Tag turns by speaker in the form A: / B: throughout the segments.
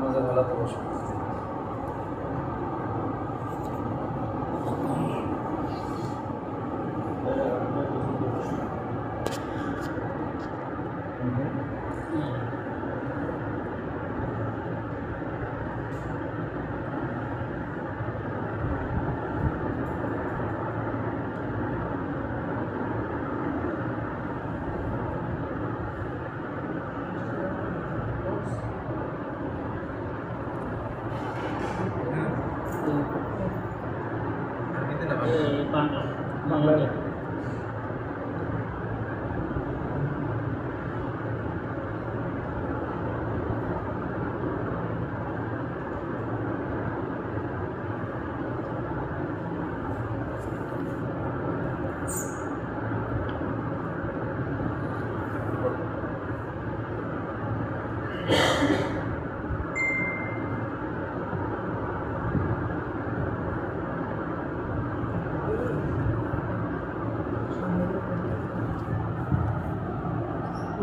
A: নামাজের হালাতে 三个，三。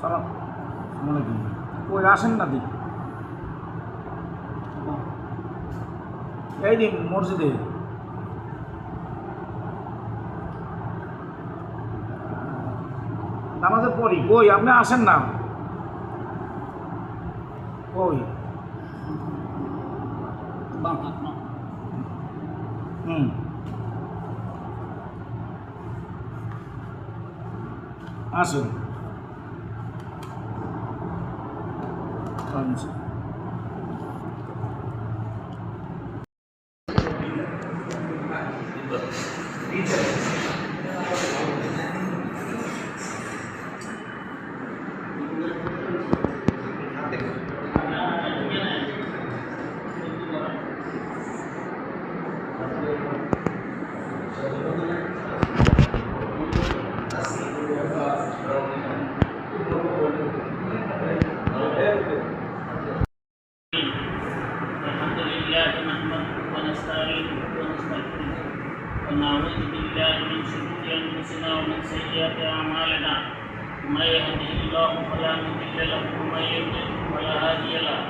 A: সালাম। আসসালামাইকুম ওই আসেন না দি এই দিন মসজিদে। নামাজের পরই। কই, আপনি আসেন না? কই? হুম। আসুন।
B: 这子。ونعوذ بالله من شرور أنفسنا ومن سيئات أعمالنا. من يهده الله فلا مضل له ومن يضلل فلا هادي له.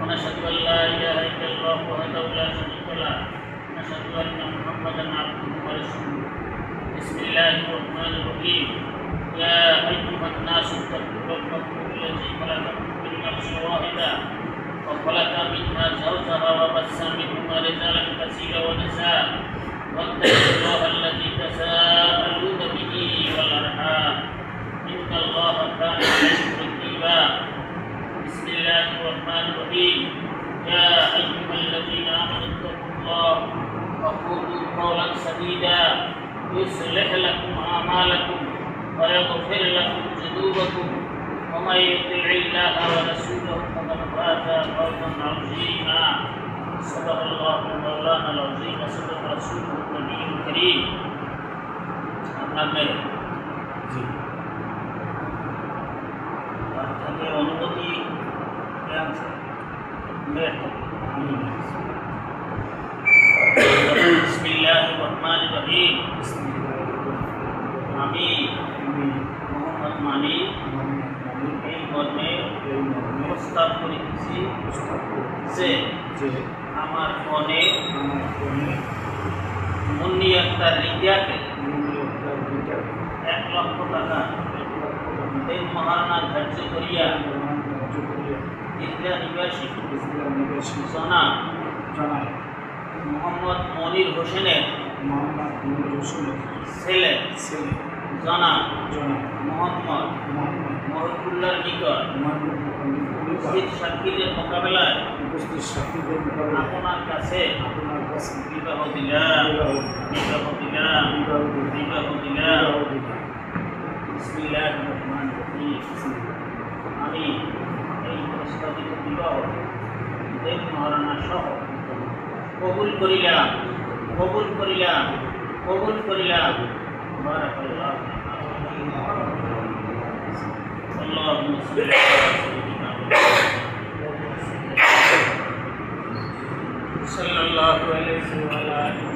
B: ونشهد أن لا إله إلا الله وحده لا شريك له. ونشهد أن محمدا عبده ورسوله. بسم الله الرحمن الرحيم. يا أيها الناس اتقوا ربكم الذي خلقكم من نفس واحدة وخلق منها زوجها وبث منهما رجالا كثيرا ونساء واتقوا الله الذي تساءلون به والارحام ان الله كان عليكم رقيبا بسم الله الرحمن الرحيم يا ايها الذين امنوا اتقوا الله وقولوا قولا سديدا يصلح لكم اعمالكم ويغفر لكم ذنوبكم ومن يطع الله ورسوله فقد فاز فوزا عظيما صدق الله مولانا العظيم وصدق رسوله النبي الكريم আপনাদের
A: জি
B: তার থেকে অনুমতি আমি মোহাম্মদ মানি এই মর্মে প্রস্তাব করিতেছি যে আমার
A: ফোনে
B: মুন্নি
A: একটা দুইটা
B: এক লক্ষ টাকা এই মহারণা ধার্য করিয়া
A: ইসলাম নিবাসী
B: সোনা মোহাম্মদ মনির হোসেনের
A: মোহাম্মদ মনির হোসেনের
B: ছেলে
A: ছেলে।
B: জনা মোহাম্মদ মহিবুল্লার নিকট উপস্থিত সাক্ষীদের মোকাবেলায়
A: উপস্থিত সাক্ষীদের মোকাবেলা
B: আপনার কাছে
A: আপনার
B: বিবাহ দিলাম। বিবাহ দিলাম। বিবাহ দিলাম। বিসমিল্লাহ রহমান রহিম। আমি এই প্রস্তাবিত বিবাহ দেব মহারানা সহ কবুল করিলাম। কবুল করিলাম। কবুল করিলাম। بارك الله اللهم صل على سيدنا محمد صلى الله عليه وعلى اله